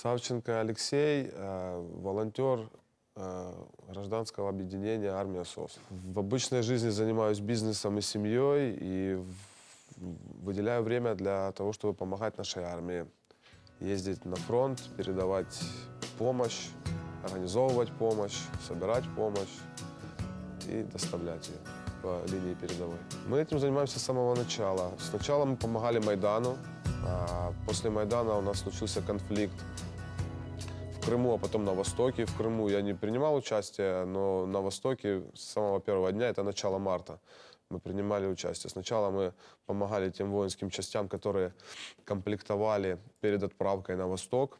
Савченко Алексей, э, волонтер э, гражданского объединения «Армия СОС». В обычной жизни занимаюсь бизнесом и семьей и выделяю время для того, чтобы помогать нашей армии. Ездить на фронт, передавать помощь, организовывать помощь, собирать помощь и доставлять ее по линии передовой. Мы этим занимаемся с самого начала. Сначала мы помогали Майдану, а после Майдана у нас случился конфликт Крыму, а потом на Востоке. В Крыму я не принимал участие, но на Востоке с самого первого дня, это начало марта, мы принимали участие. Сначала мы помогали тем воинским частям, которые комплектовали перед отправкой на Восток,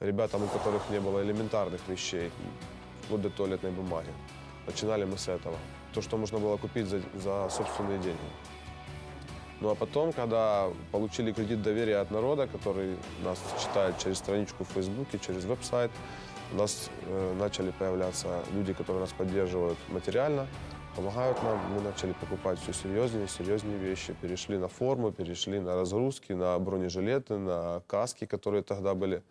ребятам, у которых не было элементарных вещей, вплоть до туалетной бумаги. Начинали мы с этого. То, что можно было купить за, за собственные деньги. Ну а потом, когда получили кредит доверия от народа, который нас читает через страничку в Фейсбуке, через веб-сайт, у нас э, начали появляться люди, которые нас поддерживают материально, помогают нам. Мы начали покупать все серьезнее серьезнее вещи. Перешли на форму, перешли на разгрузки, на бронежилеты, на каски, которые тогда были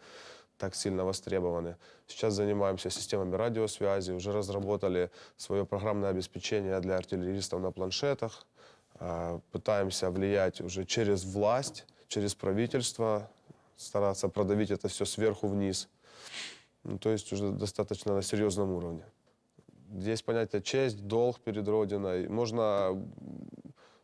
так сильно востребованы. Сейчас занимаемся системами радиосвязи, уже разработали свое программное обеспечение для артиллеристов на планшетах. А, Пытаемся влиять уже через власть, через правительство, стараться продавить это все сверху вниз. Ну, то есть уже достаточно на серьезном уровне. Есть понятие честь, долг перед Родиной. Можно...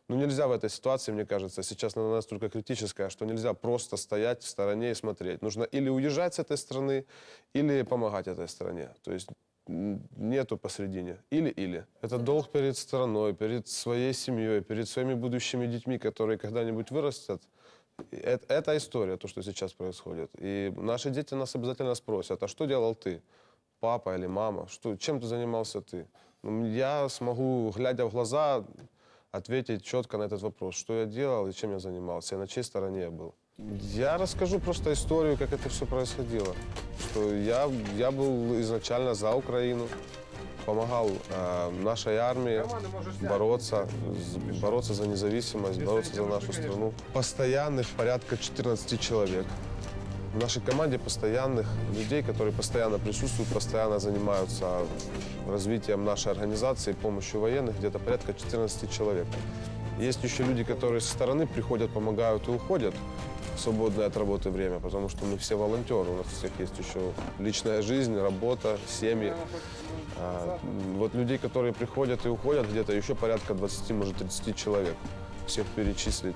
Ну, нельзя в этой ситуации, мне кажется, сейчас она настолько критическая, что нельзя просто стоять в стороне и смотреть. Нужно или уезжать с этой страны, или помогать этой стране. То есть нету посередине. Или-или. Это долг перед страной, перед своей семьей, перед своими будущими детьми, которые когда-нибудь вырастут. И Это, это история, то, что сейчас происходит. И наши дети нас обязательно спросят, а что делал ты? Папа или мама? Что, чем ты занимался ты? Ну, Я смогу, глядя в глаза, ответить четко на этот вопрос, что я делал и чем я занимался, и на чьей стороне я был. Я расскажу просто историю, как это все происходило. Что я, я был изначально за Украину, помогал э, нашей армии бороться, с- бороться за независимость, бороться за нашу страну. Постоянных порядка 14 человек. В нашей команде постоянных людей, которые постоянно присутствуют, постоянно занимаются развитием нашей организации, помощью военных, где-то порядка 14 человек. Есть еще люди, которые со стороны приходят, помогают и уходят свободное от работы время, потому что мы все волонтеры, у нас у всех есть еще личная жизнь, работа, семьи. А, вот людей, которые приходят и уходят, где-то еще порядка 20, может, 30 человек. Всех перечислить,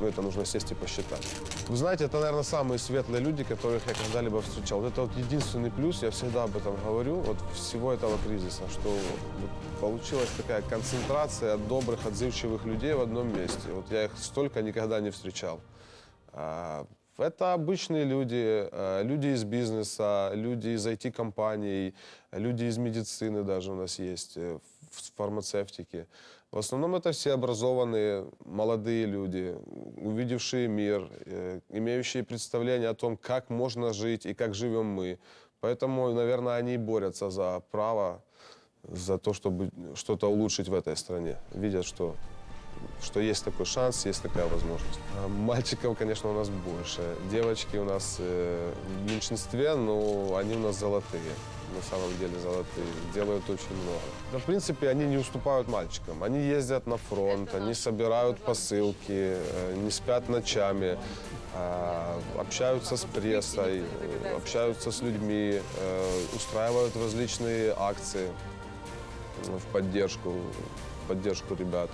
ну, это нужно сесть и посчитать. Вы знаете, это, наверное, самые светлые люди, которых я когда-либо встречал. Вот это вот единственный плюс, я всегда об этом говорю, вот всего этого кризиса, что вот получилась такая концентрация добрых, отзывчивых людей в одном месте. Вот я их столько никогда не встречал. А, Это обычные люди, э, люди из бизнеса, люди из IT-компаний, люди из медицины даже у нас есть, э, в фармацевтике. В основном это все образованные, молодые люди, увидевшие мир, э, имеющие представление о том, как можно жить и как живем мы. Поэтому, наверное, они борются за право, за то, чтобы что-то улучшить в этой стране. Видят, что что есть такой шанс, есть такая возможность. А Мальчиков, конечно, у нас больше. Девочки у нас э, в меньшинстве, но они у нас золотые. На самом деле золотые. Делают очень много. Да, в принципе, они не уступают мальчикам. Они ездят на фронт, они собирают посылки, э, не спят ночами, а, общаются с прессой, э, общаются с людьми, э, устраивают различные акции в поддержку, в поддержку ребят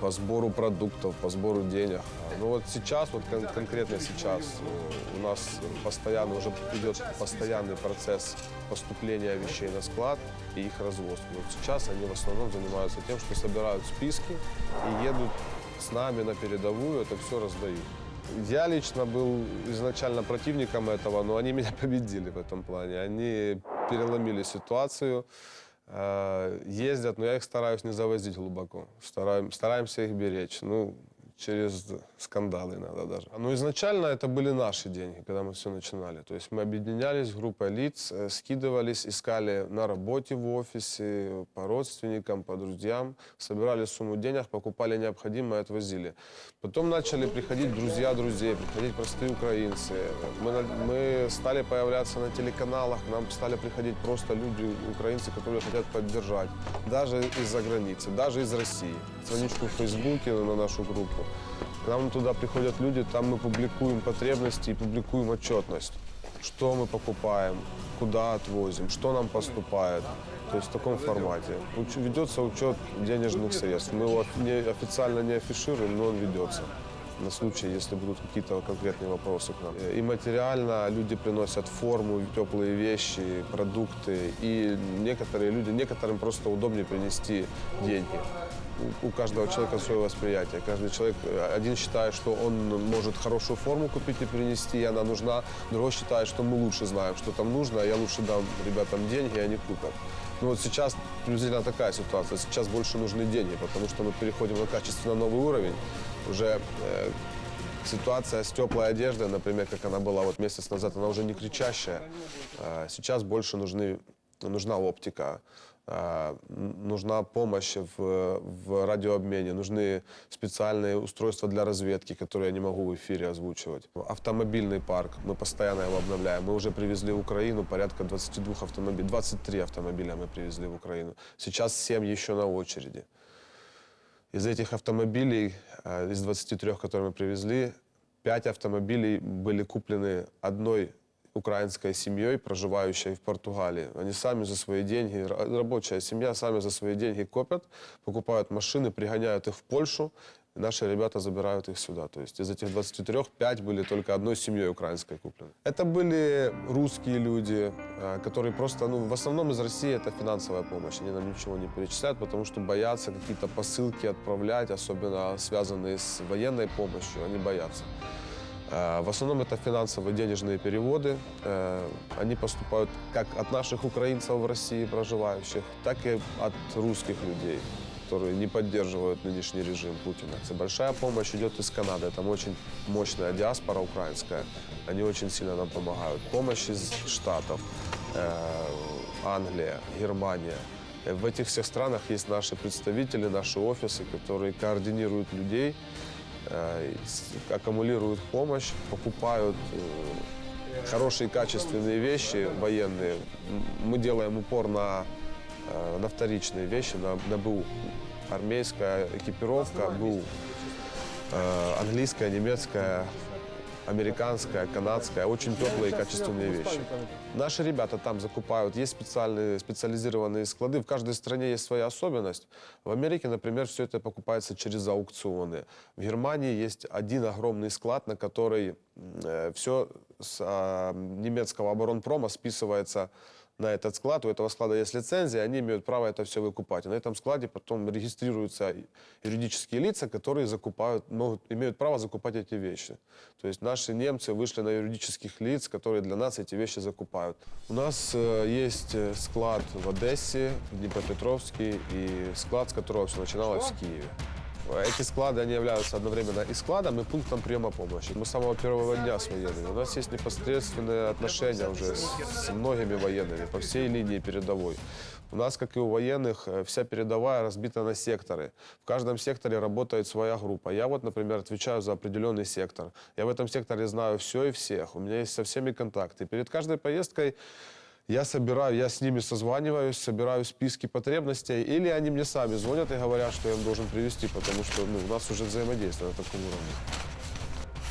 по сбору продуктов, по сбору денег. Ну вот сейчас, вот кон- конкретно сейчас э, у нас постоянно уже идет постоянный процесс поступления вещей на склад и их развозки. Вот сейчас они в основном занимаются тем, что собирают списки и едут с нами на передовую, это все раздают. Я лично был изначально противником этого, но они меня победили в этом плане. Они переломили ситуацию, ездят, но я их стараюсь не завозить глубоко. Стараем- стараемся их беречь. Ну, через скандалы иногда даже. Но изначально это были наши деньги, когда мы все начинали. То есть мы объединялись группой лиц, э, скидывались, искали на работе в офисе, по родственникам, по друзьям, собирали сумму денег, покупали необходимое, отвозили. Потом начали приходить друзья друзей, приходить простые украинцы. Мы, мы стали появляться на телеканалах, нам стали приходить просто люди, украинцы, которые хотят поддержать. Даже из-за границы, даже из России. Страничку в Фейсбуке на нашу группу. К нам туда приходят люди, там мы публикуем потребности и публикуем отчетность. Что мы покупаем, куда отвозим, что нам поступает. То есть в таком формате. Ведется учет денежных средств. Мы его официально не афишируем, но он ведется на случай, если будут какие-то конкретные вопросы к нам. И материально люди приносят форму, теплые вещи, продукты. И некоторые люди, некоторым просто удобнее принести деньги. У- каждого человека свое восприятие. Каждый человек, э, один считает, что он может хорошую форму купить и принести, и она нужна. Другой считает, что мы лучше знаем, что там нужно, а я лучше дам ребятам деньги, и они купят. Ну вот сейчас приблизительно такая ситуация. Сейчас больше нужны деньги, потому что мы переходим на качественно новый уровень. Уже э, ситуация с теплой одеждой, например, как она была вот месяц назад, она уже не кричащая. А Сейчас больше нужны, нужна оптика, нужна помощь в, в радиообмене, нужны специальные устройства для разведки, которые я не могу в эфире озвучивать. Автомобильный парк, мы постоянно его обновляем. Мы уже привезли в Украину порядка 22 автомобилей, 23 автомобиля мы привезли в Украину. Сейчас 7 еще на очереди. Из этих автомобилей, э, из 23, которые мы привезли, 5 автомобилей были куплены одной украинской семьей, проживающей в Португалии. Они сами за свои деньги, ра- рабочая семья, сами за свои деньги копят, покупают машины, пригоняют их в Польшу, наши ребята забирают их сюда. То есть из этих 23 5 были только одной семьей украинской куплены. Это были русские люди, э, которые просто, ну, в основном из России это финансовая помощь. Они нам ничего не перечисляют, потому что боятся какие-то посылки отправлять, особенно связанные с военной помощью, они боятся. Э, В основном это финансовые денежные переводы. Э, Они поступают как от наших украинцев в России проживающих, так и от русских людей, которые не поддерживают нынешний режим Путина. Это большая помощь идет из Канады. Там очень мощная диаспора украинская. Они очень сильно нам помогают. Помощь из Штатов, э, Англия, Германия. В этих всех странах есть наши представители, наши офисы, которые координируют людей, аккумулируют помощь, покупают э, хорошие качественные вещи военные. Мы делаем упор на, э, на вторичные вещи, на, на БУ. Армейская экипировка, БУ. Э, Английская, немецкая, американская, канадская, очень теплые и качественные вещи. Наши ребята там закупают, есть специальные, специализированные склады, в каждой стране есть своя особенность. В Америке, например, все это покупается через аукционы. В Германии есть один огромный склад, на который все с а, немецкого оборонпрома списывается на этот склад. У этого склада есть лицензия, они имеют право это все выкупать. И на этом складе потом регистрируются юридические лица, которые закупают, могут, имеют право закупать эти вещи. То есть наши немцы вышли на юридических лиц, которые для нас эти вещи закупают. У нас э, есть э, склад в Одессе, в Днепропетровске и склад, с которого все начиналось в Киеве. Эти склады, они являются одновременно и складом, и пунктом приема помощи. Мы с самого первого дня с военными. У нас есть непосредственные отношения уже с, с многими военными по всей линии передовой. У нас, как и у военных, э, вся передовая разбита на секторы. В каждом секторе работает своя группа. Я вот, например, отвечаю за определенный сектор. Я в этом секторе знаю все и всех. У меня есть со всеми контакты. Перед каждой поездкой я собираю, я с ними созваниваюсь, собираю списки потребностей, или они мне сами звонят и говорят, что я им должен привезти, потому что ну, у нас уже взаимодействие на таком уровне.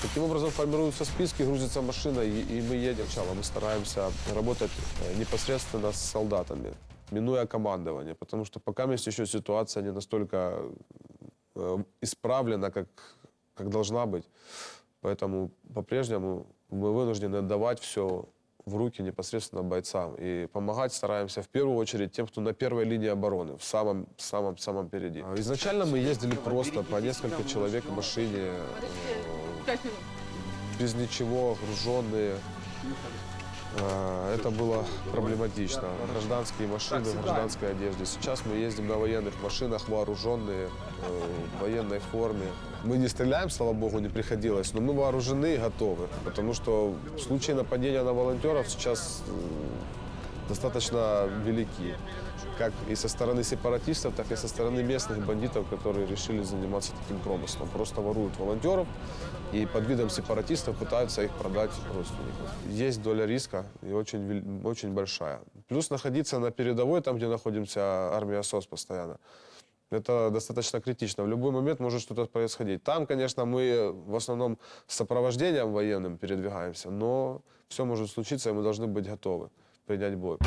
Таким образом формируются списки, грузится машина, и, и мы едем. Сначала мы стараемся работать э, непосредственно с солдатами, минуя командование, потому что пока есть еще ситуация не настолько э, исправлена, как, как должна быть. Поэтому по-прежнему мы вынуждены отдавать все в руки непосредственно бойцам. И помогать стараемся в первую очередь тем, кто на первой линии обороны, в самом, самом, самом впереди. А Изначально мы ездили просто по несколько человек в машине, э, без ничего, груженные. Э, это было проблематично. Гражданские машины в гражданской одежде. Сейчас мы ездим на военных машинах, вооруженные, э, в военной форме. Мы не стреляем, слава богу, не приходилось, но мы вооружены и готовы. Потому что случаи нападения на волонтеров сейчас э, достаточно велики. Как и со стороны сепаратистов, так и со стороны местных бандитов, которые решили заниматься таким промыслом. Просто воруют волонтеров и под видом сепаратистов пытаются их продать родственникам. Есть доля риска и очень, очень большая. Плюс находиться на передовой, там, где находимся армия СОС постоянно, это достаточно критично. В любой момент может что-то происходить. Там, конечно, мы в основном с сопровождением военным передвигаемся, но все может случиться, и мы должны быть готовы принять бой.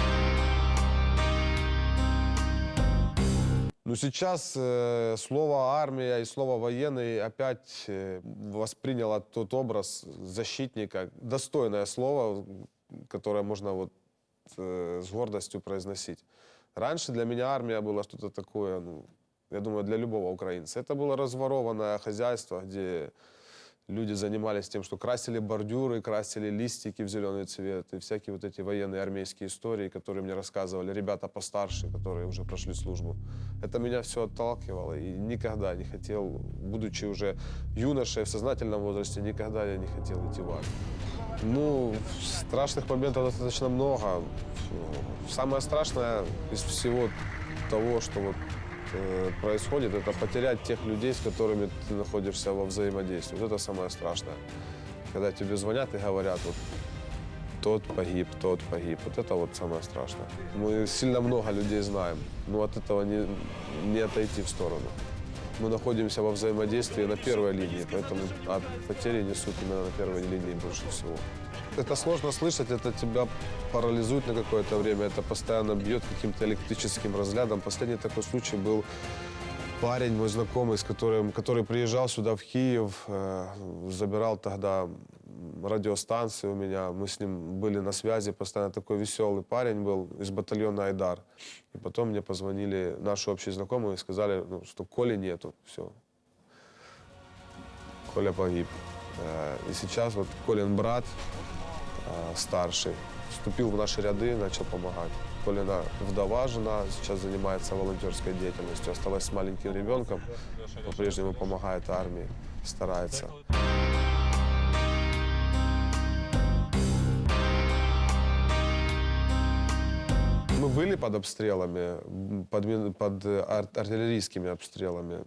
Но сейчас э, слово армия и слово военный опять э, восприняло тот образ защитника, достойное слово, которое можно вот э, с гордостью произносить. Раньше для меня армия была что-то такое, ну, я думаю, для любого украинца. Это было разворованное хозяйство, где люди занимались тем, что красили бордюры, красили листики в зеленый цвет и всякие вот эти военные армейские истории, которые мне рассказывали ребята постарше, которые уже прошли службу. Это меня все отталкивало и никогда не хотел, будучи уже юношей в сознательном возрасте, никогда я не хотел идти в армию. Ну, страшных моментов достаточно много. Самое страшное из всего того, что вот э, происходит, это потерять тех людей, с которыми ты находишься во взаимодействии. Вот это самое страшное. Когда тебе звонят и говорят, вот тот погиб, тот погиб. Вот это вот самое страшное. Мы сильно много людей знаем, но от этого не, не отойти в сторону. Мы находимся во взаимодействии на первой линии, поэтому от потери несут именно на первой линии больше всего. Это сложно слышать, это тебя парализует на какое-то время, это постоянно бьет каким-то электрическим разрядом. Последний такой случай был парень, мой знакомый, с которым, который приезжал сюда, в Киев, э, забирал тогда м, радиостанцию у меня. Мы с ним были на связи, постоянно такой веселый парень был из батальона «Айдар». И потом мне позвонили наши общие знакомые и сказали, ну, что Коли нету, все. Коля погиб. Э, И сейчас вот Колин брат, старший, вступил в наши ряды, начал помогать. Колина вдова, жена, сейчас занимается волонтерской деятельностью, осталась с маленьким ребенком, по-прежнему помогает армии, старается. Мы были под обстрелами, под, под ар- артиллерийскими обстрелами.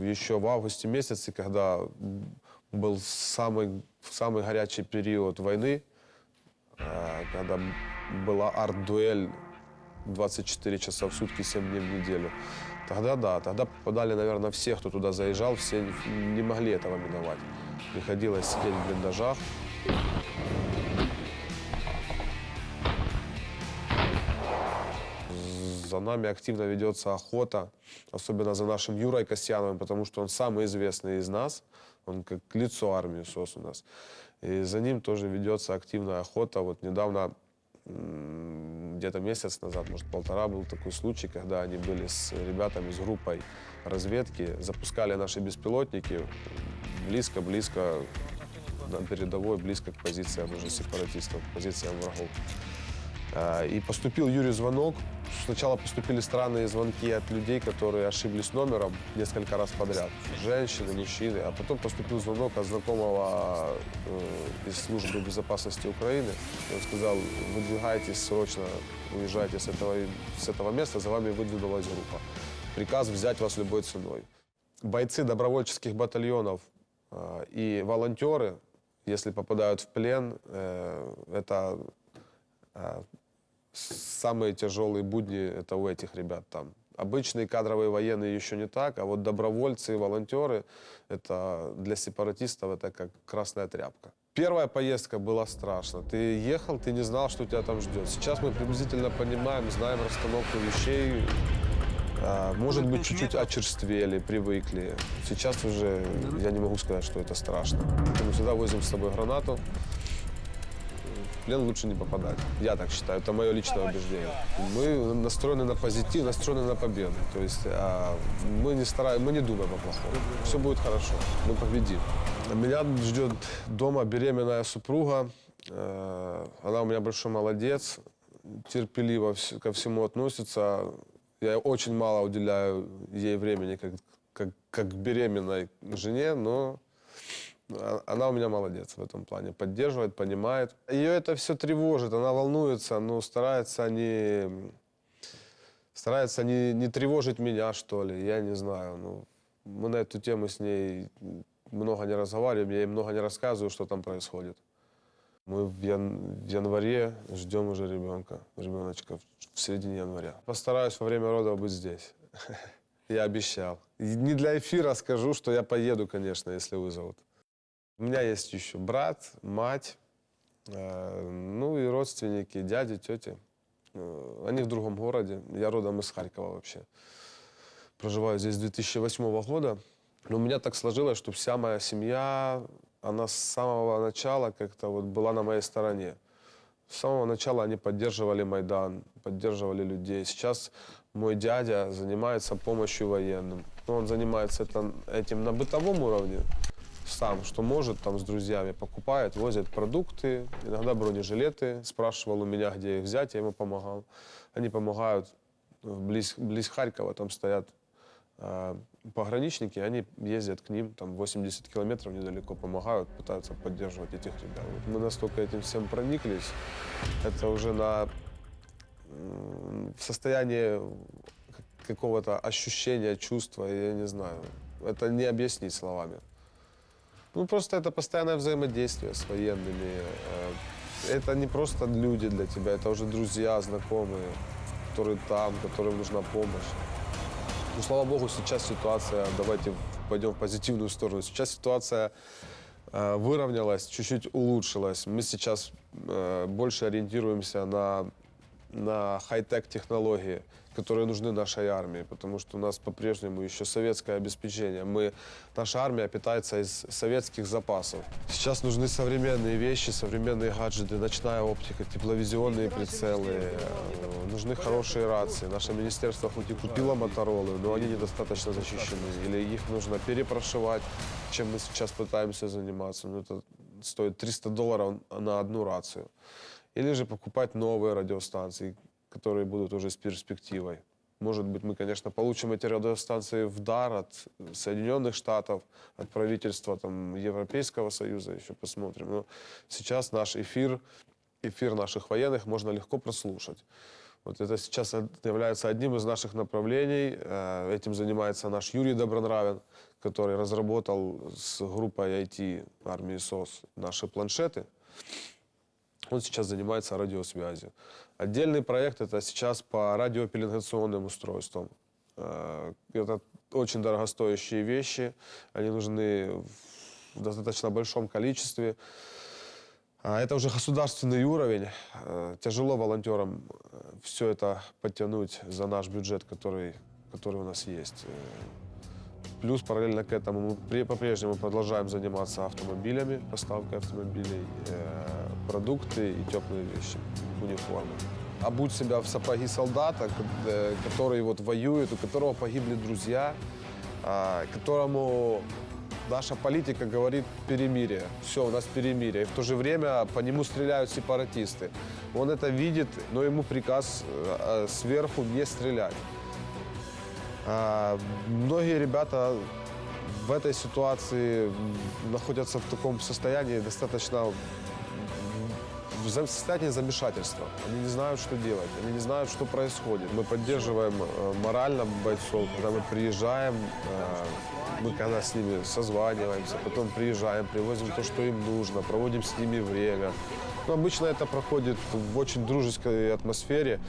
Еще в августе месяце, когда был самый, самый горячий период войны, когда м, была арт-дуэль 24 часа в сутки, 7 дней в неделю. Тогда да, тогда попадали, наверное, все, кто туда заезжал, все не могли этого миновать. Приходилось сидеть в блиндажах, За нами активно ведется охота, особенно за нашим Юрой Касьяновым, потому что он самый известный из нас, он как лицо армии СОС у нас. И за ним тоже ведется активная охота. Вот недавно, где-то месяц назад, может полтора, был такой случай, когда они были с ребятами, с группой разведки, запускали наши беспилотники близко-близко на передовой, близко к позициям уже сепаратистов, к позициям врагов. А, И поступил Юрий звонок. Сначала поступили странные звонки от людей, которые ошиблись номером несколько раз подряд. Женщины, мужчины. А потом поступил звонок от знакомого э, из службы безопасности Украины. Он сказал, выдвигайтесь срочно, уезжайте с этого, с этого места, за вами выдвинулась группа. Приказ взять вас любой ценой. Бойцы добровольческих батальонов э, и волонтеры, если попадают в плен, э, это самые тяжелые будни это у этих ребят там. Обычные кадровые военные еще не так, а вот добровольцы и волонтеры это для сепаратистов это как красная тряпка. Первая поездка была страшно. Ты ехал, ты не знал, что тебя там ждет. Сейчас мы приблизительно понимаем, знаем расстановку вещей. А, Может быть, чуть-чуть очерствели, привыкли. Сейчас уже я не могу сказать, что это страшно. Мы всегда возим с собой гранату. Плен лучше не попадать. Я так считаю, это мое личное убеждение. Мы настроены на позитив, настроены на победу. То есть а, мы не стараем, мы не думаем о плохом. Все будет хорошо, мы победим. Меня ждет дома беременная супруга, Э, Она у меня большой молодец, терпеливо ко всему относится. Я очень мало уделяю ей времени, как, как, как беременной жене, но она у меня молодец в этом плане. Поддерживает, понимает. Ее это все тревожит, она волнуется, но старается не, старается не, не тревожить меня, что ли. Я не знаю. Ну, мы на эту тему с ней много не разговариваем, я ей много не рассказываю, что там происходит. Мы в, ян- в январе ждем уже ребенка, ребеночка в- середине января. Постараюсь во время родов быть здесь. Я обещал. Не для эфира скажу, что я поеду, конечно, если вызовут. У меня есть еще брат, мать, э, ну и родственники, дяди, тети. Э, Они в другом городе. Я родом из Харькова вообще. Проживаю здесь с 2008 года. Но у меня так сложилось, что вся моя семья, она с самого начала как-то вот была на моей стороне. С самого начала они поддерживали Майдан, поддерживали людей. Сейчас мой дядя занимается помощью военным. Ну, он занимается это- этим на бытовом уровне сам, что может, там с друзьями покупает, возит продукты, иногда бронежилеты, спрашивал у меня, где их взять, я ему помогал. Они помогают близ, близ Харькова, там стоят э, пограничники, они ездят к ним, там 80 километров недалеко, помогают, пытаются поддерживать этих ребят. Мы настолько этим всем прониклись, это уже на состоянии к- какого-то ощущения, чувства, я не знаю. Это не объяснить словами. Ну, просто это постоянное взаимодействие с военными. Э, Это не просто люди для тебя, это уже друзья, знакомые, которые там, которым нужна помощь. Ну, слава богу, сейчас ситуация, давайте пойдем в позитивную сторону. Сейчас ситуация э, выровнялась, чуть-чуть улучшилась. Мы сейчас э, больше ориентируемся на, на хай-тек технологии, которые нужны нашей армии, потому что у нас по-прежнему еще советское обеспечение. Мы, наша армия питается из советских запасов. Сейчас нужны современные вещи, современные гаджеты, ночная оптика, тепловизионные прицелы, э, нужны хорошие рации. Наше министерство хоть и купило Моторолы, но они недостаточно защищены. Или их нужно перепрошивать, чем мы сейчас пытаемся заниматься. Ну, это стоит 300 долларов на одну рацию. Или же покупать новые радиостанции, которые будут уже с перспективой. Может быть, мы, конечно, получим эти радиостанции в дар от Соединенных Штатов, от правительства там, Европейского Союза, еще посмотрим. Но сейчас наш эфир, эфир наших военных можно легко прослушать. Вот это сейчас является одним из наших направлений. Э, Этим занимается наш Юрий Добронравин, который разработал с группой IT армии СОС наши планшеты. Он сейчас занимается радиосвязью. Отдельный проект это сейчас по радиопеленгационным устройствам. Э, Это очень дорогостоящие вещи. Они нужны в достаточно большом количестве. А Это уже государственный уровень. Э, Тяжело волонтерам все это подтянуть за наш бюджет, который, который у нас есть. Плюс параллельно к этому мы по-прежнему продолжаем заниматься автомобилями, поставкой автомобилей, э, продукты и теплые вещи, униформы. Обуть себя в сапоги солдата, э, который вот воюет, у которого погибли друзья, а, которому наша политика говорит перемирие. Все, у нас перемирие. И в то же время по нему стреляют сепаратисты. Он это видит, но ему приказ э, сверху не стрелять. А, Многие ребята в этой ситуации находятся в таком состоянии достаточно в состоянии замешательства. Они не знают, что делать, они не знают, что происходит. Мы поддерживаем э, морально бойцов, когда мы приезжаем, э, мы когда с ними созваниваемся, потом приезжаем, привозим то, что им нужно, проводим с ними время. Но обычно это проходит в очень дружеской атмосфере.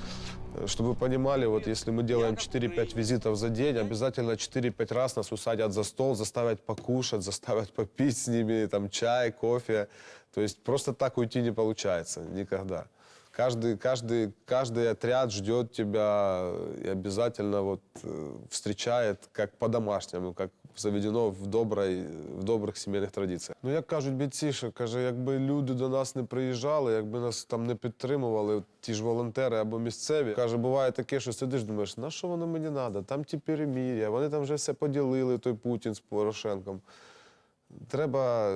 Чтобы вы понимали, вот если мы делаем 4-5 визитов за день, обязательно 4-5 раз нас усадят за стол, заставят покушать, заставят попить с ними там чай, кофе. То есть просто так уйти не получается никогда. Каждый, каждый, каждый отряд ждет тебя и обязательно вот, э, встречает как по-домашньому, как заведено в, доброй, в добрих сімейних традиціях. Ну, як кажуть бійці, що каже, якби люди до нас не приїжджали, якби нас там не підтримували, ті ж волонтери або місцеві. Каже, буває таке, що сидиш, думаєш, на що воно мені треба? Там ті перемір'я, вони там вже все поділили, той Путін з Порошенком. треба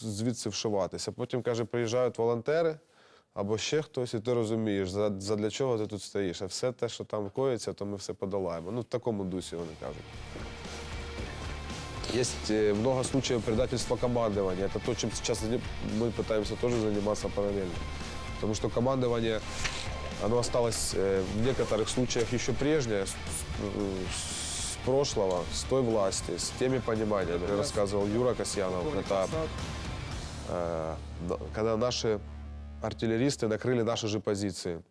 звідси вшиватися. Потім, каже, приїжджають волонтери або ще хтось, і ти розумієш, за, задля чого ти тут стоїш. А все те, що там коїться, то ми все подолаємо. Ну, в такому дусі вони кажуть. Есть э, много случаев предательства командования. Это то, чем сейчас мы пытаемся тоже заниматься параллельно. Потому что командование, оно осталось э, в некоторых случаях еще прежнее, с, прошлого, с той власти, с теми пониманиями. Рассказывал Юра Касьянов. Это э, когда наши артиллеристы накрыли наши же позиции.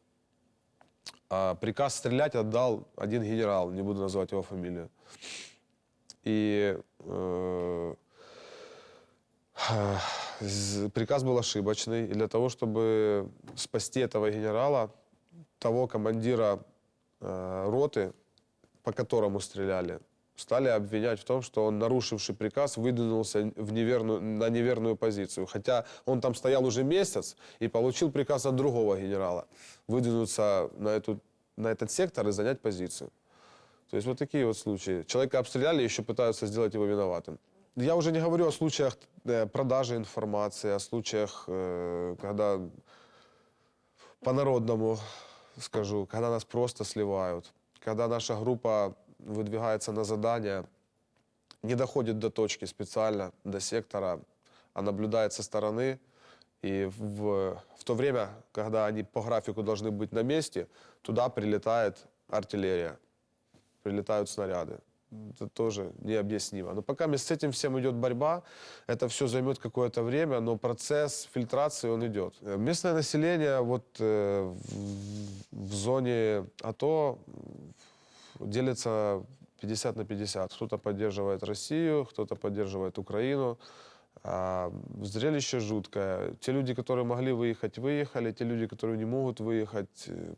А приказ стрелять отдал один генерал, не буду называть его фамилию. И э, приказ был ошибочный. И для того, чтобы спасти этого генерала, того командира э, роты, по которому стреляли, стали обвинять в том, что он, нарушивший приказ, выдвинулся в неверную, на неверную позицию. Хотя он там стоял уже месяц и получил приказ от другого генерала выдвинуться на, эту, на этот сектор и занять позицию. То есть вот такие вот случаи. Человека обстреляли, еще пытаются сделать его виноватым. Я уже не говорю о случаях э, продажи информации, о случаях, э, когда по-народному скажу, когда нас просто сливают, когда наша группа выдвигается на задание, не доходит до точки специально, до сектора, а наблюдает со стороны. И в, в то время, когда они по графику должны быть на месте, туда прилетает артиллерия, прилетают снаряды. Это тоже необъяснимо. Но пока с этим всем идет борьба, это все займет какое-то время, но процесс фильтрации, он идет. Местное население вот э, в, в зоне АТО делится 50 на 50. Кто-то поддерживает Россию, кто-то поддерживает Украину. А, зрелище жуткое. Те люди, которые могли выехать, выехали. Те люди, которые не могут выехать э,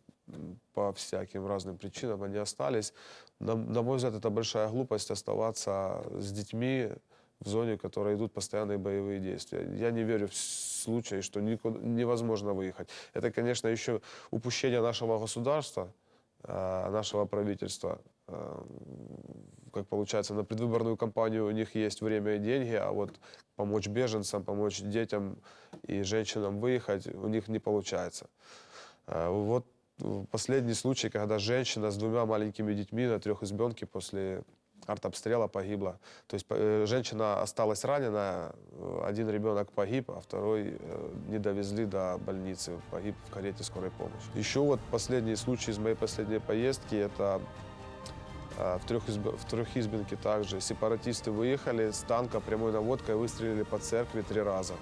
по всяким разным причинам, они остались. На, на мой взгляд, это большая глупость оставаться с детьми в зоне, в которой идут постоянные боевые действия. Я не верю в случай, что никуда, невозможно выехать. Это, конечно, еще упущение нашего государства, а, нашего правительства. А, Как получается, на предвыборную кампанию у них есть время и деньги, а вот помочь беженцам, помочь детям и женщинам выехать у них не получается. А, Вот э, последний случай, когда женщина с двумя маленькими детьми на трехизбенке после артобстрела погибла. То есть э, женщина осталась ранена, э, один ребенок погиб, а второй э, не довезли до больницы, погиб в карете скорой помощи. Еще вот последний случай из моей последней поездки, это в, трехизб... в Трехизбинке также сепаратисты выехали с танка прямой наводкой, выстрелили по церкви три раза.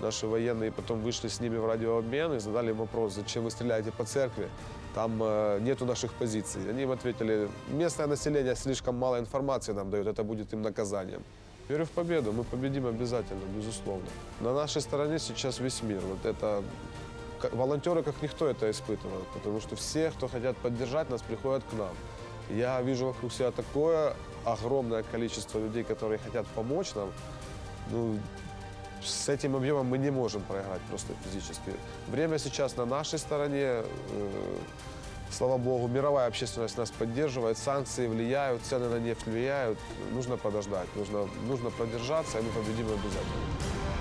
Наши военные потом вышли с ними в радиообмен и задали им вопрос, зачем вы стреляете по церкви? Там э, нету наших позиций. Они им ответили, местное население слишком мало информации нам дает, это будет им наказанием. Верю в победу, мы победим обязательно, безусловно. На нашей стороне сейчас весь мир. Вот это волонтеры как никто это испытывают, потому что все, кто хотят поддержать нас, приходят к нам. Я вижу вокруг себя такое огромное количество людей, которые хотят помочь нам. Ну, с этим объемом мы не можем проиграть просто физически. Время сейчас на нашей стороне. э, Слава богу, мировая общественность нас поддерживает, санкции влияют, цены на нефть влияют. Нужно подождать, нужно, нужно продержаться, и мы победим обязательно.